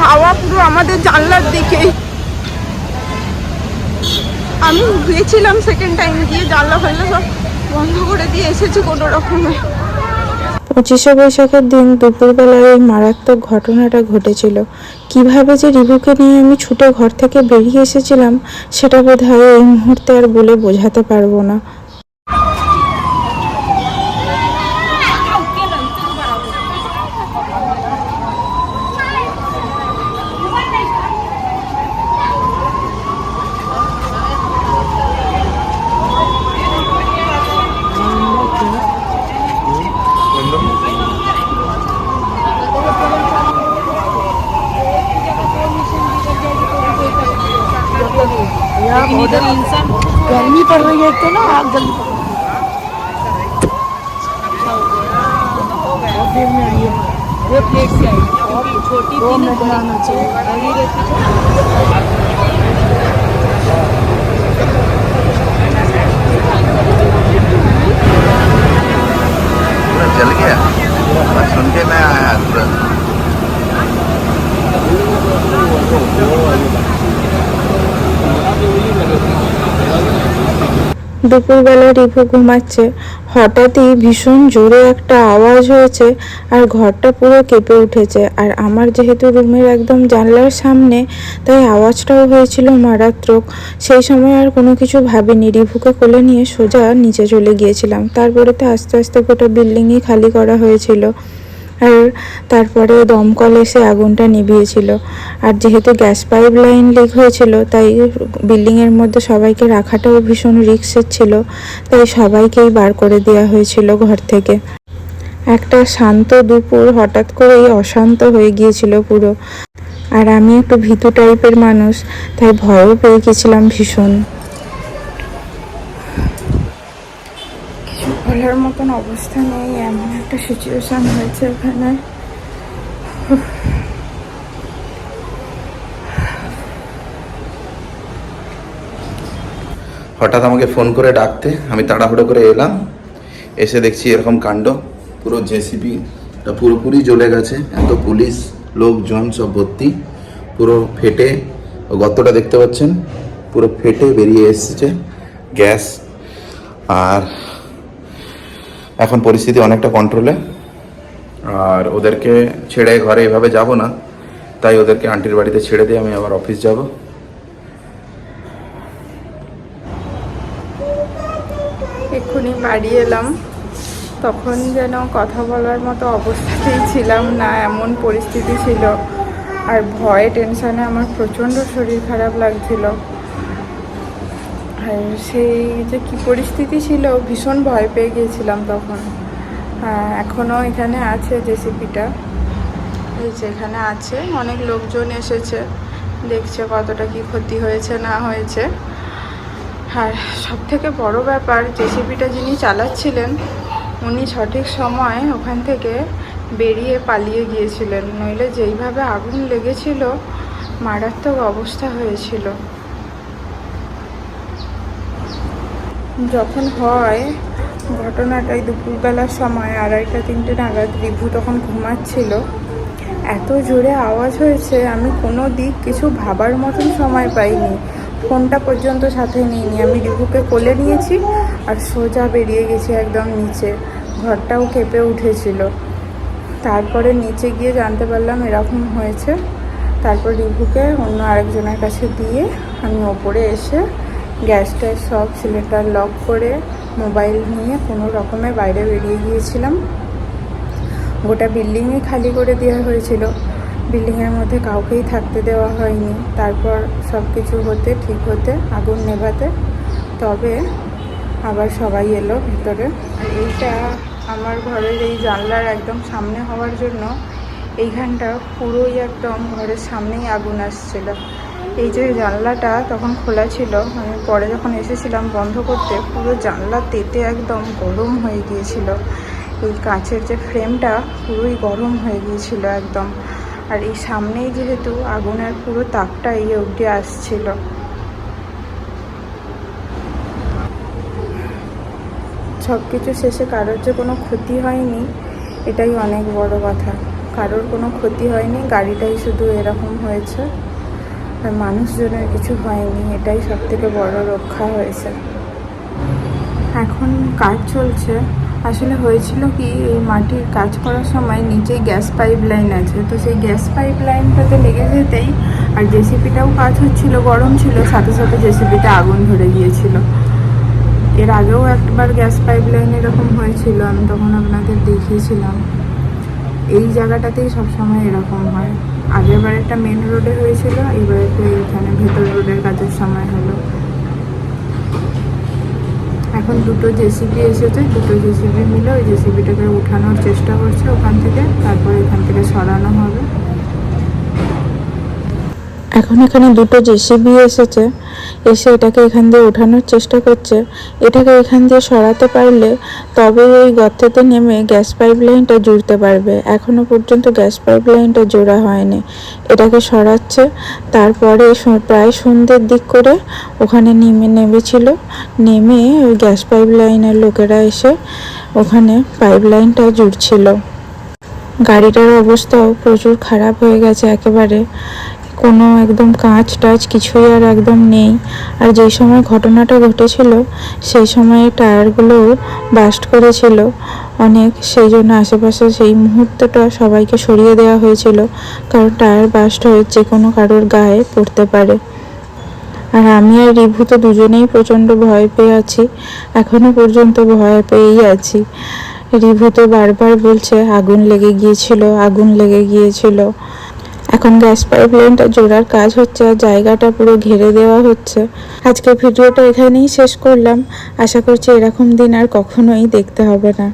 হাওয়া পুরো আমাদের জানলার দিকেই আমি গিয়েছিলাম সেকেন্ড টাইম গিয়ে জানলা ফাল্লা সব বন্ধ করে দিয়ে এসেছি কোনো রকমে। পঁচিশে বৈশাখের দিন দুপুরবেলায় এই মারাত্মক ঘটনাটা ঘটেছিল, কীভাবে যে রিভুকে নিয়ে আমি ছুটে ঘর থেকে বেরিয়ে এসেছিলাম, সেটা বোধ হয় এই মুহূর্তে আর বলে বোঝাতে পারব না। गर्मी पड़ रही है तो ना आग जल्दी देर में आई है। बहुत लेट से आई। है छोटी चाहिए দুপুরবেলা রিভু ঘুমাচ্ছে। হঠাৎই ভীষণ জোরে একটা আওয়াজ হয়েছে আর ঘরটা পুরো কেঁপে উঠেছে। আর আমার যেহেতু রুমের একদম জানলার সামনে, তাই আওয়াজটাও হয়েছিল মারাত্মক। সেই সময় আর কোনো কিছু ভাবিনি। রিভুকে কোলে নিয়ে সোজা নিচে চলে গিয়েছিলাম। তারপরে তো আস্তে আস্তে গোটা বিল্ডিংই খালি করা হয়েছিল। আর তারপরে দমকল এসে আগুনটা নিভিয়েছিল। আর যেহেতু গ্যাস পাইপ লাইন লিক হয়েছিল, তাই বিল্ডিংয়ের মধ্যে সবাইকে রাখাটাও ভীষণ রিক্সের ছিল। তাই সবাইকেই বার করে দেওয়া হয়েছিল ঘর থেকে। একটা শান্ত দুপুর হঠাৎ করেই অশান্ত হয়ে গিয়েছিল পুরো। আর আমি একটু ভীতু টাইপের মানুষ, তাই ভয়ও পেয়ে গেছিলাম ভীষণ। বলার মতন অবস্থা নেই, এমন একটা সিচুয়েশন হয়েছে এখানে হঠাৎ আমাকে ফোন করে ডাকতে, আমি তাড়াহুড়ো করে এলাম। এসে দেখছি এরকম কাণ্ড, পুরো জেসিপিটা পুরোপুরি জ্বলে গেছে। এত পুলিশ, লোকজন, সব ভর্তি। পুরো ফেটে ও গর্তটা দেখতে পাচ্ছেন, পুরো ফেটে বেরিয়ে এসেছে গ্যাস। আর এখন পরিস্থিতি অনেকটা কন্ট্রোলে আর ওদেরকে ছেড়ে ঘরে এভাবে যাব না। তাই ওদেরকে আন্টির বাড়িতে ছেড়ে দিয়ে আমি আবার অফিস যাব। এক্ষুনি বাড়ি এলাম। তখন যেন কথা বলার মতো অবস্থাতেই ছিলাম না, এমন পরিস্থিতি ছিল। আর ভয়ে টেনশনে আমার প্রচণ্ড শরীর খারাপ লাগছিল। আর সেই যে কী পরিস্থিতি ছিল ভীষণ ভয় পেয়ে গিয়েছিলাম তখন। হ্যাঁ, এখনও এখানে আছে জেসিপিটা। এই যে এখানে আছে অনেক লোকজন এসেছে। দেখছে কতটা কি ক্ষতি হয়েছে না হয়েছে। আর সব থেকে বড় ব্যাপার জেসিপিটা যিনি চালাচ্ছিলেন উনি সঠিক সময় ওখান থেকে বেরিয়ে পালিয়ে গিয়েছিলেন। নইলে যেইভাবে আগুন লেগেছিল মারাত্মক অবস্থা হয়েছিল। যখন হয়, ঘটনাটাই দুপুরবেলার সময়, আড়াইটা, তিনটে নাগাদ রিভু তখন ঘুমাচ্ছিল। এত জোরে আওয়াজ হয়েছে, আমি কোনো দিক কিছু ভাবার মতন সময় পাইনি। ফোনটা পর্যন্ত সাথে নিইনি। আমি রিভুকে কোলে নিয়েছি আর সোজা বেরিয়ে গেছি একদম নিচে। ঘরটাও কেঁপে উঠেছিল। তারপরে নিচে গিয়ে জানতে পারলাম এরকম হয়েছে। তারপর রিভুকে অন্য আরেকজনের কাছে দিয়ে আমি ওপরে এসে গ্যাস ট্যাস সব সিলিন্ডার লক করে মোবাইল নিয়ে কোনো রকমে বাইরে বেরিয়ে গিয়েছিলাম। গোটা বিল্ডিংই খালি করে দেওয়া হয়েছিল। বিল্ডিংয়ের মধ্যে কাউকেই থাকতে দেওয়া হয়নি। তারপর সব কিছু হতে, ঠিক হতে, আগুন নেভাতে, তবে আবার সবাই এলো ভিতরে। এইটা আমার ঘরের এই জানলার একদম সামনে হওয়ার জন্য এইখানটা পুরোই একদম ঘরের সামনেই আগুন আসছিল। এই যে জানলাটা তখন খোলা ছিল আমি পরে যখন এসেছিলাম বন্ধ করতে, পুরো জানলা তেতে একদম গরম হয়ে গিয়েছিল। এই কাঁচের যে ফ্রেমটা পুরোই গরম হয়ে গিয়েছিল একদম। আর এই সামনেই যেহেতু আগুনের পুরো তাপটা এই অবধি আসছিল। সব কিছু শেষে কারোর যে কোনো ক্ষতি হয়নি, এটাই অনেক বড় কথা। কারোর কোনো ক্ষতি হয়নি, গাড়িটাই শুধু এরকম হয়েছে। আর মানুষজনের কিছু হয়নি, এটাই সব থেকে বড় রক্ষা হয়েছে। এখন কাজ চলছে। আসলে হয়েছিল কি, এই মাটির কাজ করার সময় নিচে গ্যাস পাইপ লাইন আছে। তো সেই গ্যাস পাইপ লাইনটাতে লেগে যেতেই আর জেসিপিটাও কাজ হচ্ছিল, গরম ছিল, সাথে সাথে জেসিপিতে আগুন ধরে গিয়েছিল। এর আগেও একবার গ্যাস পাইপ লাইন এরকম হয়েছিল, আমি তখন আপনাদের দেখিয়েছিলাম। এই জায়গাটাতেই সবসময় এরকম হয়। আগের বার একটা মেন রোডে হয়েছিল, এবার একটু এখানে ভেতর রোডের কাজের সময় হলো। এখন দুটো জেসিবি এসেছে, দুটো জেসিবি মিলে ওই জেসিবিটাকে উঠানোর চেষ্টা করছে ওখান থেকে, তারপর এখান থেকে সরানো হবে। এখন এখানে দুটো জেসিবি এসেছে। এসে এটাকে এখান দিয়ে ওঠানোর চেষ্টা করছে। এটাকে এখান দিয়ে সরাতে পারলে তবে এই গর্তেতে নেমে গ্যাস পাইপ লাইনটা জুড়তে পারবে। এখনও পর্যন্ত গ্যাস পাইপ লাইনটা জোড়া হয়নি। এটাকে সরাচ্ছে। তারপরে প্রায় সন্ধ্যের দিক করে ওখানে নেমে, নেমেছিল। নেমে ওই গ্যাস পাইপ লাইনের লোকেরা এসে ওখানে পাইপ লাইনটা জুড়ছিল। গাড়িটার অবস্থাও প্রচুর খারাপ হয়ে গেছে একেবারে। কোনো একদম কাঁচ টাচ কিছুই আর একদম নেই। আর যেই সময় ঘটনাটা ঘটেছিল, সেই সময় টায়ারগুলো বাস্ট করেছিল। অনেক সেই জন্য আশেপাশে সেই মুহূর্তটা সবাইকে সরিয়ে দেওয়া হয়েছিল, কারণ টায়ার বাস্ট হয়ে যে কোনো কারোর গায়ে পড়তে পারে। আর আমি আর রিভু তো দুজনেই প্রচণ্ড ভয় পেয়ে আছি, এখনও পর্যন্ত ভয় পেয়েই আছি। রিভু তো বারবার বলছে, আগুন লেগে গিয়েছিল, আগুন লেগে গিয়েছিল। এখন গ্যাস পাইপ লাইনটা জোড়ার কাজ হচ্ছে আর জায়গাটা পুরো ঘেরে দেওয়া হচ্ছে। আজকে ভিডিওটা এখানেই শেষ করলাম। আশা করছি এরকম দিন আর কখনোই দেখতে হবে না।